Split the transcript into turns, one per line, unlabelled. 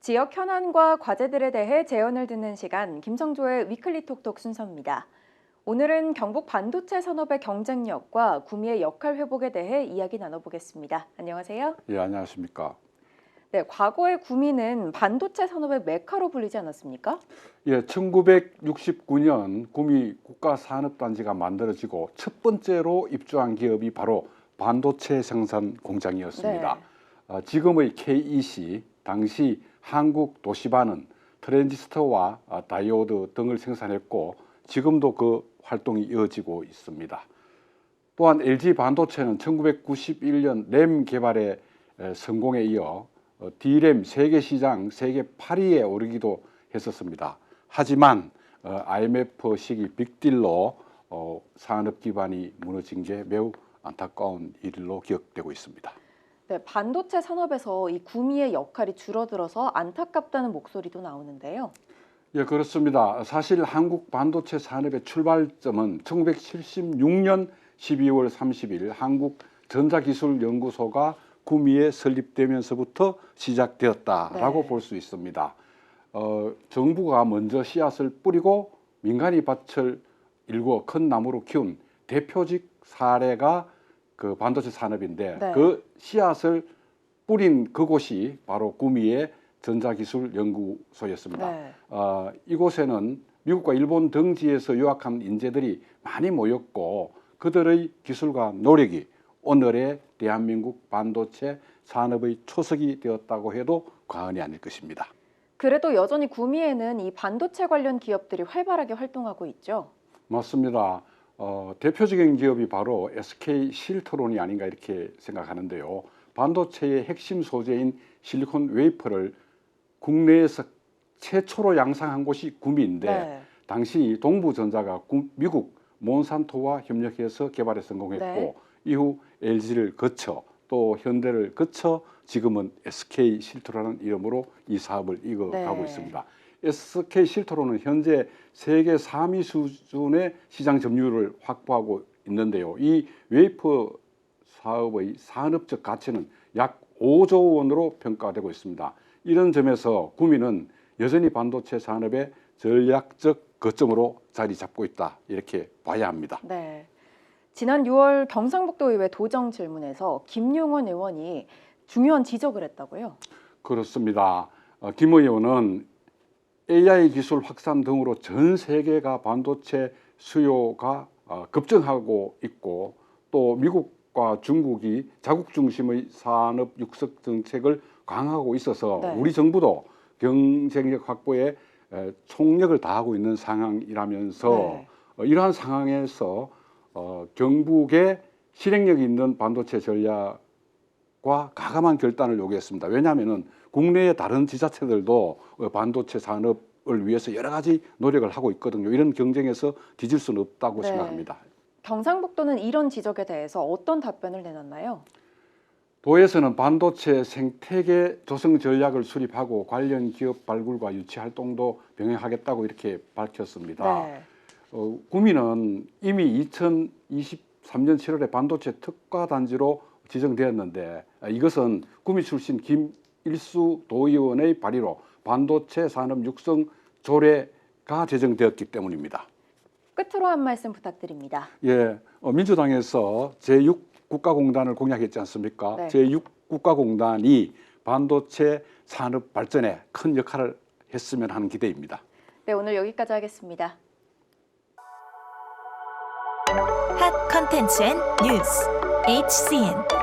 지역 현안과 과제들에 대해 재연을 듣는 시간 김성조의 위클리 톡톡 순서입니다. 오늘은 경북 반도체 산업의 경쟁력과 구미의 역할 회복에 대해 이야기 나눠보겠습니다. 안녕하세요.
예, 안녕하십니까.
네, 과거의 구미는 반도체 산업의 메카로 불리지 않았습니까?
예, 1969년 구미 국가산업단지가 만들어지고 첫 번째로 입주한 기업이 바로 반도체 생산 공장이었습니다.
네.
어, 지금의 KEC, 당시 한국 도시반은 트랜지스터와 어, 다이오드 등을 생산했고 지금도 그 활동이 이어지고 있습니다. 또한 LG 반도체는 1991년 램 개발의 에, 성공에 이어 어, D램 세계 시장 세계 8위에 오르기도 했었습니다. 하지만 어, IMF 시기 빅딜로 어, 산업 기반이 무너진 게 매우 안타까운 일로 기억되고 있습니다.
네, 반도체 산업에서 이 구미의 역할이 줄어들어서 안타깝다는 목소리도 나오는데요.
예, 그렇습니다. 사실 한국 반도체 산업의 출발점은 1976년 12월 30일 한국 전자기술연구소가 구미에 설립되면서부터 시작되었다라고
네.
볼수 있습니다. 어, 정부가 먼저 씨앗을 뿌리고 민간이 밭을 일구어 큰 나무로 키운 대표직 사례가 그 반도체 산업인데
네.
그 씨앗을 뿌린 그곳이 바로 구미의 전자기술 연구소였습니다.
네.
어, 이곳에는 미국과 일본 등지에서 유학한 인재들이 많이 모였고 그들의 기술과 노력이 오늘의 대한민국 반도체 산업의 초석이 되었다고 해도 과언이 아닐 것입니다.
그래도 여전히 구미에는 이 반도체 관련 기업들이 활발하게 활동하고 있죠.
맞습니다. 어, 대표적인 기업이 바로 SK 실트론이 아닌가 이렇게 생각하는데요. 반도체의 핵심 소재인 실리콘 웨이퍼를 국내에서 최초로 양상한 곳이 구미인데
네.
당시 동부전자가 구- 미국 몬산토와 협력해서 개발에 성공했고
네.
이후 LG를 거쳐 또 현대를 거쳐 지금은 SK 실트로라는 이름으로 이 사업을 이어가고
네.
있습니다. SK 실트로는 현재 세계 3위 수준의 시장 점유율을 확보하고 있는데요. 이 웨이퍼 사업의 산업적 가치는 약 5조 원으로 평가되고 있습니다. 이런 점에서 구미는 여전히 반도체 산업의 전략적 거점으로 자리 잡고 있다 이렇게 봐야 합니다.
네. 지난 6월 경상북도 의회 도정 질문에서 김용원 의원이 중요한 지적을 했다고요.
그렇습니다. 어, 김 의원은 AI 기술 확산 등으로 전 세계가 반도체 수요가 어, 급증하고 있고 또 미국과 중국이 자국 중심의 산업 육석 정책을 강화하고 있어서
네.
우리 정부도 경쟁력 확보에 에, 총력을 다하고 있는 상황이라면서
네.
어, 이러한 상황에서 어, 경북의 실행력 있는 반도체 전략과 가감한 결단을 요구했습니다. 왜냐하면은 국내의 다른 지자체들도 어, 반도체 산업을 위해서 여러 가지 노력을 하고 있거든요. 이런 경쟁에서 뒤질 수는 없다고
네.
생각합니다.
경상북도는 이런 지적에 대해서 어떤 답변을 내놨나요?
도에서는 반도체 생태계 조성 전략을 수립하고 관련 기업 발굴과 유치 활동도 병행하겠다고 이렇게 밝혔습니다.
네.
어, 구미는 이미 2023년 7월에 반도체 특화 단지로 지정되었는데 아, 이것은 구미 출신 김일수 도의원의 발의로 반도체 산업 육성 조례가 제정되었기 때문입니다.
끝으로 한 말씀 부탁드립니다.
예, 어, 민주당에서 제6 국가공단을 공약했지 않습니까?
네.
제6 국가공단이 반도체 산업 발전에 큰 역할을 했으면 하는 기대입니다.
네, 오늘 여기까지 하겠습니다.
핫 컨텐츠 앤 뉴스 HCN